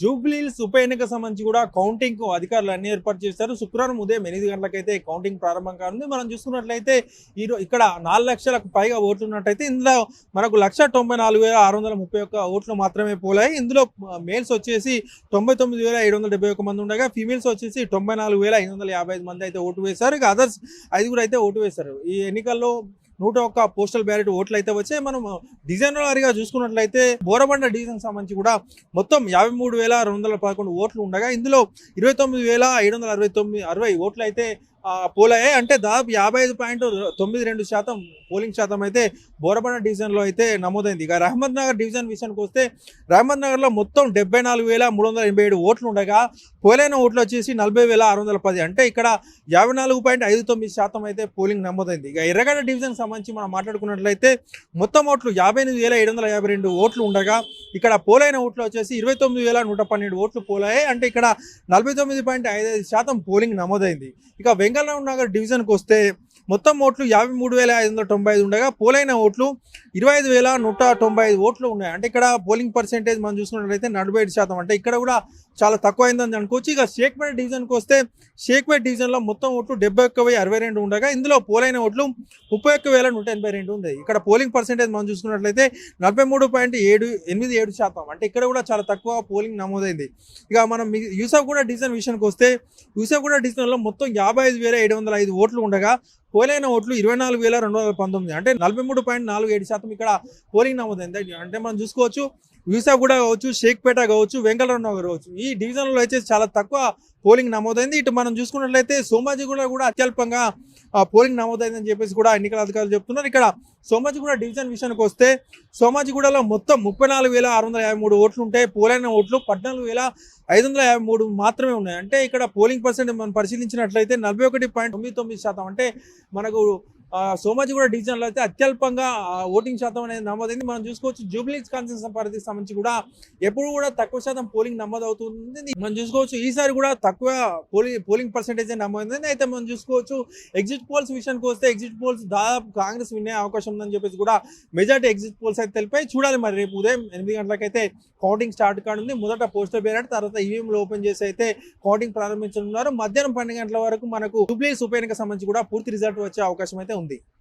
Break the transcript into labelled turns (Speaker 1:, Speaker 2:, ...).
Speaker 1: జూబ్లీహిల్స్ ఉప ఎన్నిక సంబంధించి కూడా కౌంటింగ్కు అధికారులు అన్ని ఏర్పాటు చేశారు. శుక్రవారం ఉదయం ఎనిమిది గంటలకైతే కౌంటింగ్ ప్రారంభం కానుంది. మనం చూసుకున్నట్లయితే ఈ ఇక్కడ నాలుగు లక్షలకు పైగా ఓట్లు ఉన్నట్టయితే ఇందులో మనకు లక్ష తొంభై నాలుగు వేల ఆరు వందల ముప్పై ఒక్క ఓట్లు మాత్రమే పోలాయి. ఇందులో మేల్స్ వచ్చేసి తొంభై తొమ్మిది వేల ఏడు వందల డెబ్బై ఒక మంది ఉండగా ఫీమేల్స్ వచ్చేసి తొంభై నాలుగు వేల ఐదు వందల యాభై ఐదు మంది అయితే ఓటు వేశారు. ఇక అదర్స్ ఐదుగురు అయితే ఓటు వేశారు. ఈ ఎన్నికల్లో నూట ఒక్క పోస్టల్ బ్యాలెట్ ఓట్లు అయితే వచ్చాయి. మనం డిజైన్ వారిగా చూసుకున్నట్లయితే బోరబండ డివిజన్ సంబంధించి కూడా మొత్తం యాభై మూడు వేల రెండు వందల పదకొండు ఓట్లు ఉండగా ఇందులో ఇరవై తొమ్మిది వేల ఏడు వందల అరవై తొమ్మిది అరవై ఓట్లు అయితే పోలయ్యాయి అంటే దాదాపు యాభై ఐదు పాయింట్ తొమ్మిది రెండు శాతం పోలింగ్ శాతం అయితే బోరబండ డివిజన్లో అయితే నమోదైంది. ఇక రహమద్ నగర్ డివిజన్ విషయానికి వస్తే రహమద్ నగర్లో మొత్తం డెబ్బై నాలుగు వేల మూడు వందల ఎనభై ఏడు ఓట్లు ఉండగా పోలైన ఓట్లు వచ్చేసి నలభై వేల ఆరు వందల పది. అంటే ఇక్కడ యాభై నాలుగు పాయింట్ ఐదు తొమ్మిది శాతం అయితే పోలింగ్ నమోదైంది. ఇక ఎర్రగడ్డ డివిజన్ సంబంధించి మనం మాట్లాడుకున్నట్లయితే మొత్తం ఓట్లు యాభై ఎనిమిది వేల ఏడు వందల యాభై రెండు ఓట్లు ఉండగా ఇక్కడ పోలైన ఓట్లు వచ్చేసి ఇరవై తొమ్మిది వేల నూట పన్నెండు ఓట్లు పోలాయి. అంటే ఇక్కడ నలభై తొమ్మిది పాయింట్ ఐదు ఐదు శాతం పోలింగ్ నమోదైంది. ఇక వెంగళరావు నగర్ డివిజన్కి వస్తే మొత్తం ఓట్లు యాభై మూడు వేల ఐదు వందల తొంభై ఐదు ఉండగా పోలైన ఓట్లు ఇరవై ఐదు వేల నూట తొంభై ఐదు ఓట్లు ఉన్నాయి. అంటే ఇక్కడ పోలింగ్ పర్సెంటేజ్ మనం చూసుకున్నట్లయితే నలభై ఐదు శాతం. అంటే ఇక్కడ కూడా చాలా తక్కువ అయిందని అనుకోవచ్చు. ఇక షేక్పేట డివిజన్కి వస్తే షేక్పేట డివిజన్లో మొత్తం ఓట్లు డెబ్బై ఒక్క వెయ్యి అరవై రెండు ఉండగా ఇందులో పోలైన ఓట్లు ముప్పై ఒక్క వేల నూట ఎనభై రెండు ఉంది ఇక్కడ పోలింగ్ పర్సెంటేజ్ మనం చూసుకున్నట్లయితే నలభై మూడు పాయింట్ ఏడు ఎనిమిది ఏడు శాతం. అంటే ఇక్కడ కూడా చాలా తక్కువ పోలింగ్ నమోదైంది. ఇక మనం యూసఫ్ కూడా డివిజన్ విషయానికి వస్తే యూసఫ్గూడ డివిజన్లో మొత్తం యాభై ఐదు వేల ఏడు వందల ఐదు ఓట్లు ఉండగా పోలైన ఓట్లు ఇరవై నాలుగు వేల రెండు వందల పంతొమ్మిది. అంటే నలభై మూడు పాయింట్ నాలుగు ఏడు శాతం ఇక్కడ పోలింగ్ నమోదైంది అంటే మనం చూసుకోవచ్చు వీసాగూడ కావచ్చు షేక్పేట కావచ్చు వెంకటరావు కావచ్చు. ఈ డివిజన్లో అయితే చాలా తక్కువ పోలింగ్ నమోదైంది. ఇటు మనం చూసుకున్నట్లయితే సోమాజిగూడ కూడా అత్యల్పంగా పోలింగ్ నమోదైందని చెప్పేసి కూడా ఎన్నికల అధికారులు చెప్తున్నారు. ఇక్కడ సోమాజిగూడ డివిజన్ విషయానికి వస్తే సోమాజిగూడలో మొత్తం ముప్పై నాలుగు వేల ఆరు వందల యాభై మూడు ఓట్లు ఉంటాయి పోలైన ఓట్లు పద్నాలుగు వేల ఐదు వందల యాభై మూడు మాత్రమే ఉన్నాయి. అంటే ఇక్కడ పోలింగ్ పర్సెంట్ మనం పరిశీలించినట్లయితే నలభై ఒకటి పాయింట్ తొమ్మిది తొమ్మిది శాతం. అంటే మనకు సోమాజిగూడ డివిజన్లో అయితే అత్యల్పంగా ఓటింగ్ శాతం అనేది నమోదైంది. మనం చూసుకోవచ్చు జూబ్లీస్ కాన్స్టిట్యూన్సీ పరిధి సంబంధించి కూడా ఎప్పుడు కూడా తక్కువ శాతం పోలింగ్ నమోదవుతుంది. మనం చూసుకోవచ్చు ఈసారి కూడా తక్కువ పోలింగ్ పోలింగ్ పర్సెంటేజ్ నమోదైంది. అయితే మనం చూసుకోవచ్చు ఎగ్జిట్ పోల్స్ విషయానికి వస్తే ఎగ్జిట్ పోల్స్ దాదాపు కాంగ్రెస్ వినే అవకాశం ఉందని చెప్పేసి కూడా మెజార్టీ ఎగ్జిట్ పోల్స్ అయితే తెలిపాయి. చూడాలి మరి రేపు ఉదయం ఎనిమిది గంటలకైతే కౌంటింగ్ స్టార్ట్ కానుంది. మొదట పోస్టర్ బ్యాలెట్ తర్వాత ఈవీఎంలు ఓపెన్ చేసి అయితే కౌంటింగ్ ప్రారంభించనున్నారు. మధ్యాహ్నం పన్నెండు గంటల వరకు మనకు జూబ్లీస్ ఉప ఎన్నిక సంబంధించి కూడా పూర్తి రిజల్ట్ వచ్చే అవకాశం అయితే ఉంది respondem.